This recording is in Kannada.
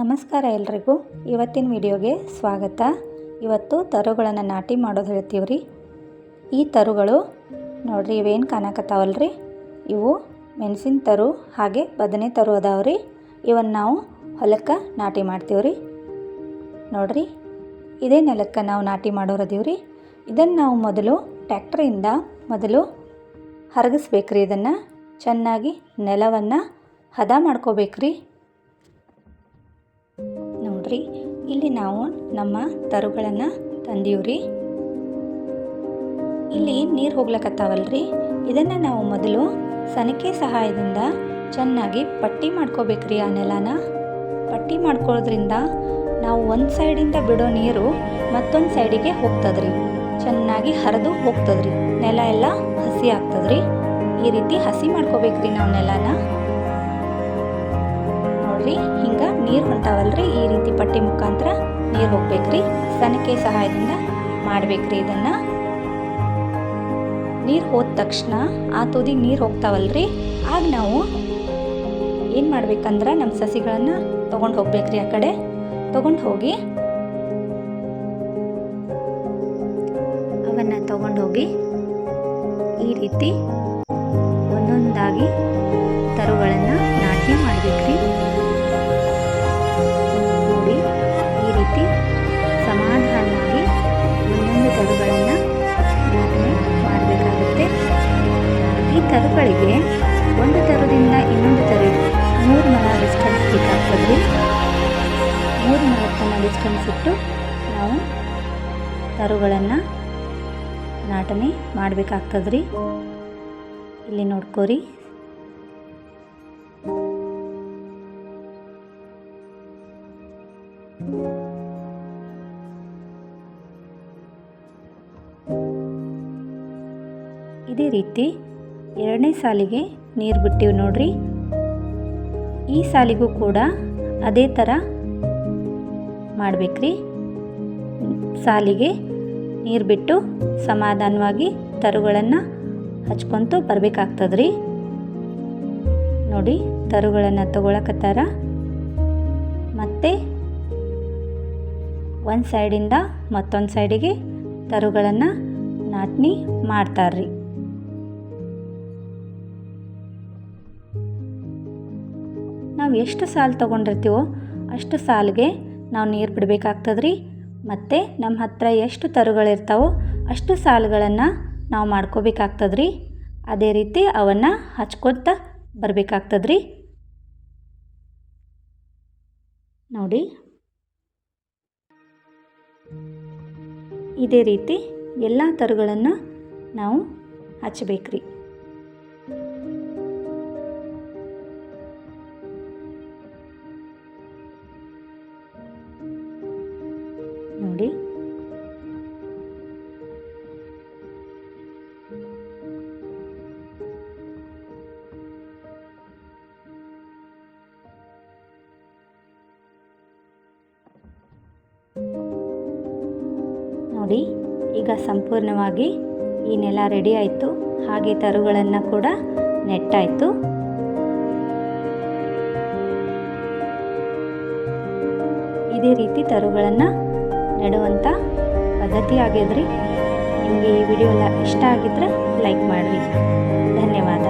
ನಮಸ್ಕಾರ ಎಲ್ರಿಗೂ. ಇವತ್ತಿನ ವಿಡಿಯೋಗೆ ಸ್ವಾಗತ. ಇವತ್ತು ತರುಗಳನ್ನು ನಾಟಿ ಮಾಡೋದು ಹೇಳ್ತೀವಿ ರೀ ಈ ತರುಗಳು ನೋಡ್ರಿ ಇವೇನು ಕಾಣಕತ್ತಾವಲ್ಲ ರೀ ಇವು ಮೆಣಸಿನ ತರು ಹಾಗೆ ಬದನೆ ತರು ಅದಾವ್ರಿ. ಇವನ್ನ ನಾವು ಹೊಲಕ್ಕೆ ನಾಟಿ ಮಾಡ್ತೀವಿ ರೀ ನೋಡ್ರಿ, ಇದೇ ನೆಲಕ್ಕೆ ನಾವು ನಾಟಿ ಮಾಡೋರದೀವಿ ರೀ ಇದನ್ನು ನಾವು ಮೊದಲು ಟ್ಯಾಕ್ಟ್ರಿಂದ ಮೊದಲು ಹರಗಿಸ್ಬೇಕ್ರಿ ಇದನ್ನು. ಚೆನ್ನಾಗಿ ನೆಲವನ್ನು ಹದ ಮಾಡ್ಕೋಬೇಕ್ರಿ. ನೋಡ್ರಿ. ಇಲ್ಲಿ ನಾವು ನಮ್ಮ ತರುಗಳನ್ನು ತಂದೀವ್ರಿ. ಇಲ್ಲಿ ನೀರು ಹೋಗ್ಲಕ್ಕತ್ತಾವಲ್ರಿ ಇದನ್ನು ನಾವು ಮೊದಲು ಸನಿಕೆ ಸಹಾಯದಿಂದ ಚೆನ್ನಾಗಿ ಪಟ್ಟಿ ಮಾಡ್ಕೋಬೇಕ್ರಿ ಆ ನೆಲನ. ಪಟ್ಟಿ ಮಾಡ್ಕೊಳ್ಳೋದ್ರಿಂದ ನಾವು ಒಂದು ಸೈಡಿಂದ ಬಿಡೋ ನೀರು ಮತ್ತೊಂದು ಸೈಡಿಗೆ ಹೋಗ್ತದ್ರಿ. ಚೆನ್ನಾಗಿ ಹರಿದು ಹೋಗ್ತದ್ರಿ. ನೆಲ ಎಲ್ಲ ಹಸಿ ಆಗ್ತದ್ರಿ. ಈ ರೀತಿ ಹಸಿ ಮಾಡ್ಕೋಬೇಕ್ರಿ ನಾವು ನೆಲನ. ನೋಡ್ರಿ ಹಿಂಗೆ ನೀರು ಹೊಂಟಾವಲ್ರಿ ಈ ರೀತಿ ಪಟ್ಟಿ ಮುಖಾಂತರ ನೀರು ಹೋಗ್ಬೇಕ್ರಿ. ಸನಕೆ ಸಹಾಯದಿಂದ ಮಾಡ್ಬೇಕ್ರಿ ಇದನ್ನ. ನೀರು ಹೋದ ತಕ್ಷಣ ಆ ತುದಿಗೆ ನೀರು ಹೋಗ್ತಾವಲ್ರಿ? ಆಗ ನಾವು ಏನು ಮಾಡ್ಬೇಕಂದ್ರೆ ನಮ್ಮ ಸಸಿಗಳನ್ನು ತೊಗೊಂಡು ಹೋಗ್ಬೇಕ್ರಿ ಆ ಕಡೆ. ತೊಗೊಂಡು ಹೋಗಿ ಅವನ್ನು ತೊಗೊಂಡು ಹೋಗಿ ಈ ರೀತಿ ಒಂದೊಂದಾಗಿ ತರುಗಳನ್ನು ತರುಗಳಿಗೆ ಒಂದು ತರದಿಂದ ಇನ್ನೊಂದು ತರು ಮೂರು ಮರ ಡಿಸ್ಟೆನ್ಸ್ ಬೇಕಾಗ್ತದೆ ಮೂರು ತನ ಡಿಸ್ಟೆನ್ಸ್ ಇಟ್ಟು ನಾವು ತರುಗಳನ್ನು ನಾಟನೆ ಮಾಡಬೇಕಾಗ್ತದ್ರಿ. ಇಲ್ಲಿ ನೋಡ್ಕೋರಿ. ಇದೇ ರೀತಿ ಎರಡನೇ ಸಾಲಿಗೆ ನೀರು ಬಿಟ್ಟಿವಿ ನೋಡ್ರಿ. ಈ ಸಾಲಿಗೂ ಕೂಡ ಅದೇ ಥರ ಮಾಡಬೇಕ್ರಿ. ಸಾಲಿಗೆ ನೀರು ಬಿಟ್ಟು ಸಮಾಧಾನವಾಗಿ ತರುಗಳನ್ನು ಹಚ್ಕೊತ ಬರಬೇಕಾಗ್ತದ್ರಿ. ನೋಡಿ ತರುಗಳನ್ನು ತಗೊಳಕತ್ತಾರ. ಮತ್ತು ಒಂದು ಸೈಡಿಂದ ಮತ್ತೊಂದು ಸೈಡಿಗೆ ತರುಗಳನ್ನು ನಾಟ್ನಿ ಮಾಡ್ತಾರ್ರಿ. ನಾವು ಎಷ್ಟು ಸಾಲು ತೊಗೊಂಡಿರ್ತೀವೋ ಅಷ್ಟು ಸಾಲಿಗೆ ನಾವು ನೀರು ಬಿಡಬೇಕಾಗ್ತದ್ರಿ. ಮತ್ತು ನಮ್ಮ ಹತ್ರ ಎಷ್ಟು ತರುಗಳಿರ್ತಾವೋ ಅಷ್ಟು ಸಾಲುಗಳನ್ನು ನಾವು ಮಾಡ್ಕೋಬೇಕಾಗ್ತದ್ರಿ. ಅದೇ ರೀತಿ ಅವನ್ನು ಹಚ್ಕೊತ ಬರಬೇಕಾಗ್ತದ್ರಿ. ನೋಡಿ. ಇದೇ ರೀತಿ ಎಲ್ಲ ತರುಗಳನ್ನು ನಾವು ಹಚ್ಚಬೇಕ್ರಿ ನೋಡಿ, ಈಗ ಸಂಪೂರ್ಣವಾಗಿ ಈ ನೆಲ ರೆಡಿ ಆಯಿತು. ಹಾಗೆ ತರುಗಳನ್ನು ಕೂಡ ನೆಟ್ಟಾಯಿತು. ಇದೇ ರೀತಿ ತರುಗಳನ್ನು ನೆಡುವಂಥ ಪದ್ಧತಿ ಆಗಿದ್ರಿ. ನಿಮಗೆ ಈ ವಿಡಿಯೋ ಇಷ್ಟ ಆಗಿದ್ರೆ ಲೈಕ್ ಮಾಡಿರಿ. ಧನ್ಯವಾದ.